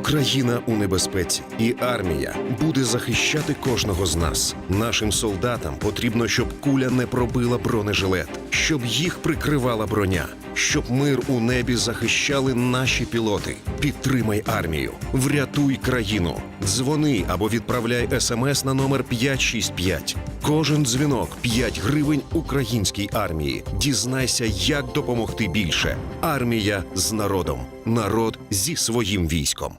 Україна у небезпеці, і армія буде захищати кожного з нас. Нашим солдатам потрібно, щоб куля не пробила бронежилет, щоб їх прикривала броня, щоб мир у небі захищали наші пілоти. Підтримай армію, врятуй країну. Дзвони або відправляй смс на номер 565. Кожен дзвінок 5 гривень українській армії. Дізнайся, як допомогти більше. Армія з народом, народ зі своїм військом.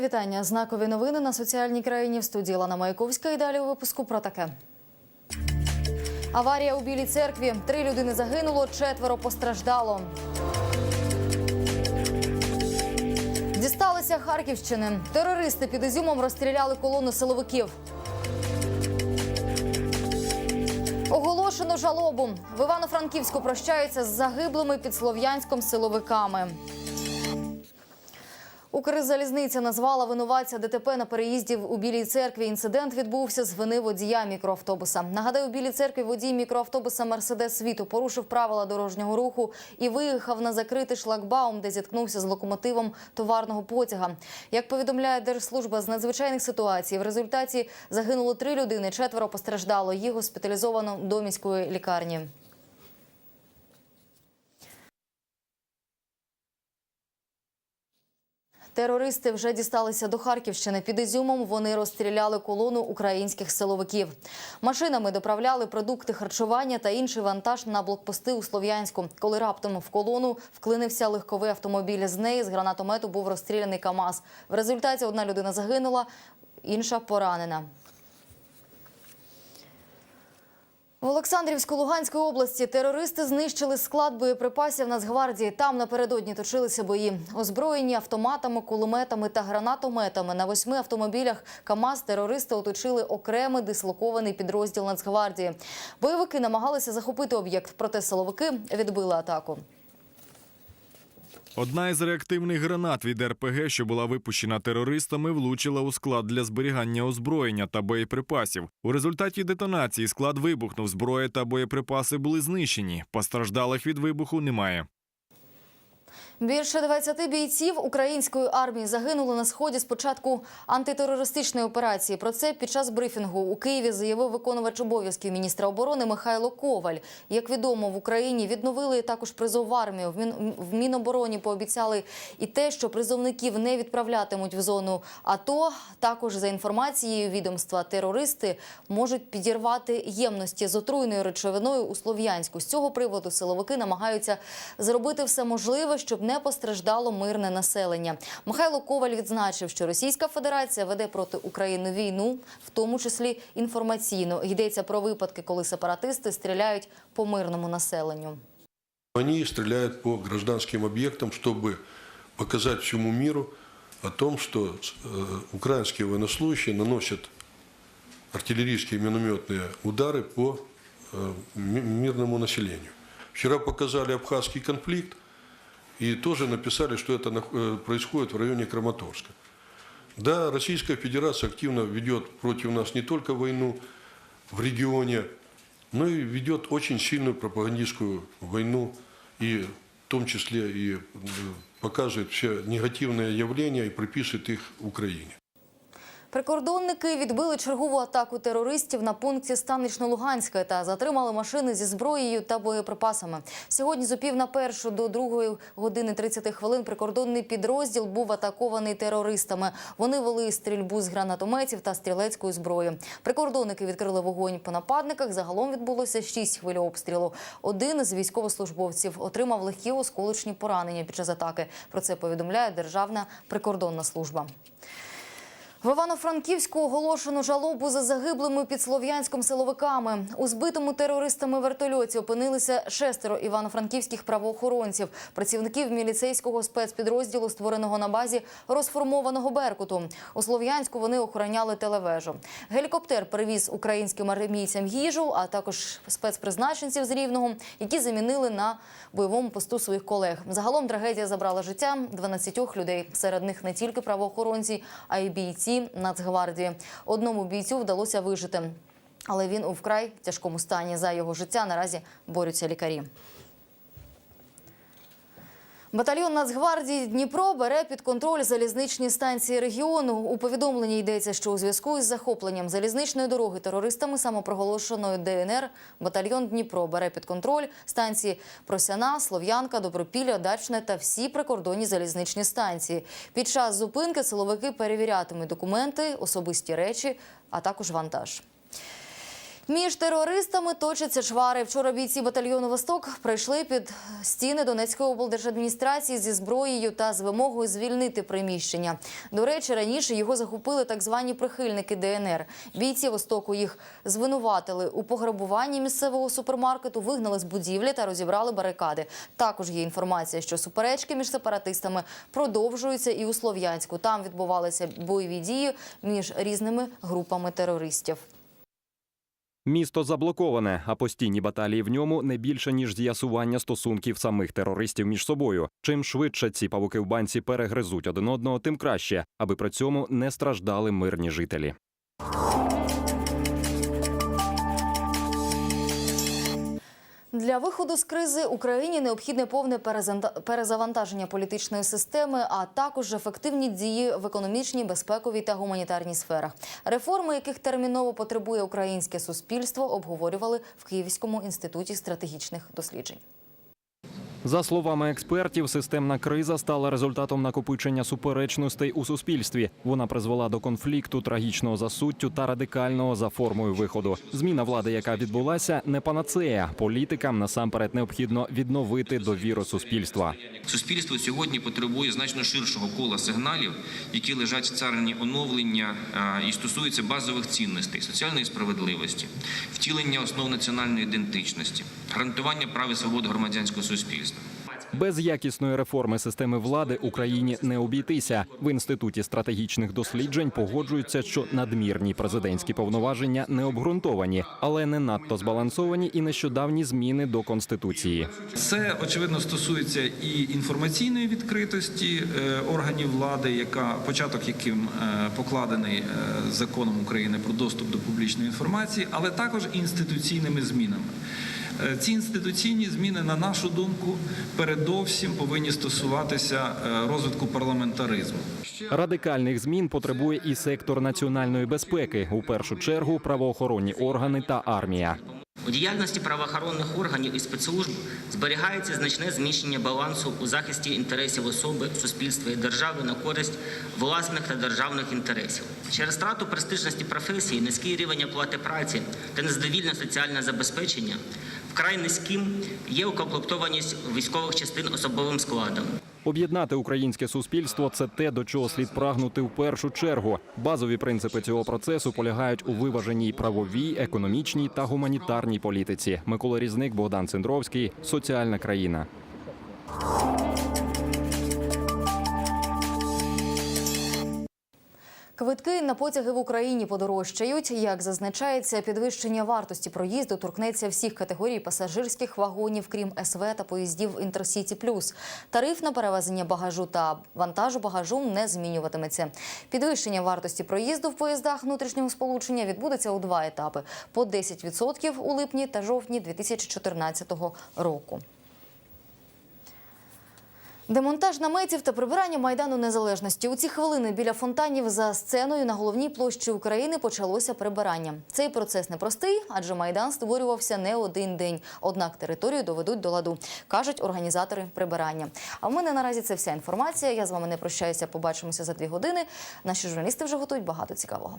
Вітання. Знакові новини на соціальній країні в студії Лана Маяковська. І далі у випуску про таке. Аварія у Білій церкві. Три людини загинуло, четверо постраждало. Дісталися Харківщини. Терористи під Ізюмом розстріляли колону силовиків. Оголошено жалобу. В Івано-Франківську прощаються з загиблими під Слов'янськом силовиками. Укрзалізниця назвала винуватця ДТП на переїзді у Білій церкві. Інцидент відбувся з вини водія мікроавтобуса. Нагадаю, у Білій церкві водій мікроавтобуса Мерседес Світу порушив правила дорожнього руху і виїхав на закритий шлагбаум, де зіткнувся з локомотивом товарного потяга. Як повідомляє Держслужба з надзвичайних ситуацій, в результаті загинуло три людини, четверо постраждало. Їх госпіталізовано до міської лікарні. Терористи вже дісталися до Харківщини. Під Ізюмом вони розстріляли колону українських силовиків. Машинами доправляли продукти харчування та інший вантаж на блокпости у Слов'янську. Коли раптом в колону вклинився легковий автомобіль. З неї з гранатомету був розстріляний КАМАЗ. В результаті одна людина загинула, інша поранена. В Олександрівську Луганської області терористи знищили склад боєприпасів Нацгвардії. Там напередодні точилися бої. Озброєні автоматами, кулеметами та гранатометами. На восьми автомобілях КАМАЗ терористи оточили окремий дислокований підрозділ Нацгвардії. Бойовики намагалися захопити об'єкт, проте силовики відбили атаку. Одна із реактивних гранат від РПГ, що була випущена терористами, влучила у склад для зберігання озброєння та боєприпасів. У результаті детонації склад вибухнув. Зброя та боєприпаси були знищені. Постраждалих від вибуху немає. Більше 20 бійців української армії загинули на сході з початку антитерористичної операції. Про це під час брифінгу у Києві заявив виконувач обов'язків міністра оборони Михайло Коваль. Як відомо, в Україні відновили також призов армію. В В Мінобороні пообіцяли і те, що призовників не відправлятимуть в зону АТО. Також за інформацією відомства, терористи можуть підірвати ємності з отруйною речовиною у Слов'янську. З цього приводу силовики намагаються зробити все можливе, щоб постраждало мирне населення. Михайло Коваль відзначив, що Російська Федерація веде проти України війну, в тому числі інформаційно. Йдеться про випадки, коли сепаратисти стріляють по мирному населенню. Они стреляют по гражданским объектам, чтобы показать всему миру о том, что э, украинские военнослужащие наносят артиллерийские и минометные удары по э, ми- мирному населению. Вчера показали абхазский конфликт и тоже написали, что это нах- э, происходит в районе Краматорска. Да, Российская Федерация активно ведет против нас не только войну в регионе, но и ведет очень сильную пропагандистскую войну, и в том числе и э, показывает все негативные явления и приписывает их Украине. Прикордонники відбили чергову атаку терористів на пункті Станично-Луганська та затримали машини зі зброєю та боєприпасами. Сьогодні з опів на першу до другої години 30 хвилин прикордонний підрозділ був атакований терористами. Вони вели стрільбу з гранатометів та стрілецької зброї. Прикордонники відкрили вогонь по нападниках. Загалом відбулося шість хвиль обстрілу. Один з військовослужбовців отримав легкі осколочні поранення під час атаки. Про це повідомляє Державна прикордонна служба. В Івано-Франківську оголошено жалобу за загиблими під Слов'янськом силовиками. У збитому терористами вертольоті опинилися шестеро івано-франківських правоохоронців, працівників міліцейського спецпідрозділу, створеного на базі розформованого Беркуту. У Слов'янську вони охороняли телевежу. Гелікоптер привіз українським армійцям їжу, а також спецпризначенців з Рівного, які замінили на бойовому посту своїх колег. Загалом трагедія забрала життя 12 людей. Серед них не тільки правоохоронці, а й бійці Нацгвардії. Одному бійцю вдалося вижити, але він у вкрай тяжкому стані. За його життя наразі борються лікарі. Батальйон Нацгвардії Дніпро бере під контроль залізничні станції регіону. У повідомленні йдеться, що у зв'язку із захопленням залізничної дороги терористами самопроголошеної ДНР батальйон Дніпро бере під контроль станції Просяна, Слов'янка, Добропілля, Дачне та всі прикордонні залізничні станції. Під час зупинки силовики перевірятимуть документи, особисті речі, а також вантаж. Між терористами точаться чвари. Вчора бійці батальйону Восток прийшли під стіни Донецької облдержадміністрації зі зброєю та з вимогою звільнити приміщення. До речі, раніше його захопили так звані прихильники ДНР. Бійці Востоку їх звинуватили у пограбуванні місцевого супермаркету, вигнали з будівлі та розібрали барикади. Також є інформація, що суперечки між сепаратистами продовжуються і у Слов'янську. Там відбувалися бойові дії між різними групами терористів. Місто заблоковане, а постійні баталії в ньому не більше ніж з'ясування стосунків самих терористів між собою. Чим швидше ці павуки в банці перегризуть один одного, тим краще, аби при цьому не страждали мирні жителі. Для виходу з кризи Україні необхідне повне перезавантаження політичної системи, а також ефективні дії в економічній, безпековій та гуманітарній сферах. Реформи, яких терміново потребує українське суспільство, обговорювали в Київському інституті стратегічних досліджень. За словами експертів, системна криза стала результатом накопичення суперечностей у суспільстві. Вона призвела до конфлікту, трагічного за суттю та радикального за формою виходу. Зміна влади, яка відбулася, не панацея. Політикам насамперед необхідно відновити довіру суспільства. Суспільство сьогодні потребує значно ширшого кола сигналів, які лежать в царині оновлення і стосуються базових цінностей, соціальної справедливості, втілення основ національної ідентичності, гарантування прав і свобод громадянського суспільства. Без якісної реформи системи влади Україні не обійтися. В інституті стратегічних досліджень погоджуються, що надмірні президентські повноваження не обґрунтовані, але не надто збалансовані і нещодавні зміни до конституції. Це очевидно стосується і інформаційної відкритості е, органів влади, яка початок яким е, покладений е, законом України про доступ до публічної інформації, але також інституційними змінами. Е, Ці інституційні зміни, на нашу думку, передовсім повинні стосуватися е, розвитку парламентаризму. Радикальних змін потребує і сектор національної безпеки, у першу чергу правоохоронні органи та армія. У діяльності правоохоронних органів і спецслужб зберігається значне зміщення балансу у захисті інтересів особи, суспільства і держави на користь власних та державних інтересів. Через втрату престижності професії, низький рівень оплати праці та незадовільне соціальне забезпечення вкрай низьким є укомплектованість військових частин особовим складом. Об'єднати українське суспільство це те, до чого слід прагнути в першу чергу. Базові принципи цього процесу полягають у виваженій правовій, економічній та гуманітарній політиці. Микола Різник, Богдан Цендровський, соціальна країна. Квитки на потяги в Україні подорожчають. Як зазначається, підвищення вартості проїзду торкнеться всіх категорій пасажирських вагонів, крім СВ та поїздів Інтерсіті Плюс. Тариф на перевезення багажу та вантажу багажу не змінюватиметься. Підвищення вартості проїзду в поїздах внутрішнього сполучення відбудеться у два етапи: по 10% у липні та жовтні 2014 року. Демонтаж наметів та прибирання майдану незалежності у ці хвилини біля фонтанів за сценою на головній площі України почалося прибирання. Цей процес непростий, адже майдан створювався не один день. Однак територію доведуть до ладу, кажуть організатори прибирання. А в мене наразі це вся інформація. Я з вами не прощаюся. Побачимося за дві години. Наші журналісти вже готують багато цікавого.